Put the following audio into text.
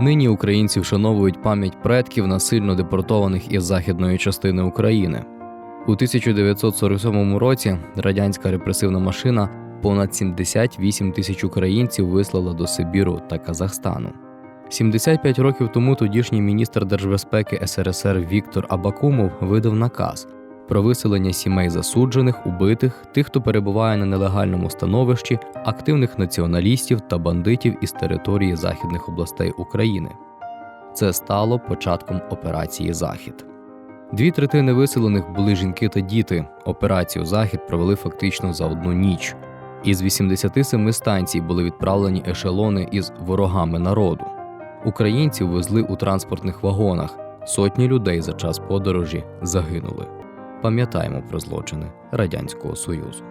Нині українці вшановують пам'ять предків насильно депортованих із західної частини України. У 1947 році радянська репресивна машина понад 78 тисяч українців вислала до Сибіру та Казахстану. 75 років тому тодішній міністр держбезпеки СРСР Віктор Абакумов видав наказ про виселення сімей засуджених, убитих, тих, хто перебуває на нелегальному становищі, активних націоналістів та бандитів із території західних областей України. Це стало початком операції Захід. Дві третини виселених були жінки та діти. Операцію Захід провели фактично за одну ніч. Із 87 станцій були відправлені ешелони із ворогами народу. Українців везли у транспортних вагонах. Сотні людей за час подорожі загинули. Пам'ятаємо про злочини Радянського Союзу.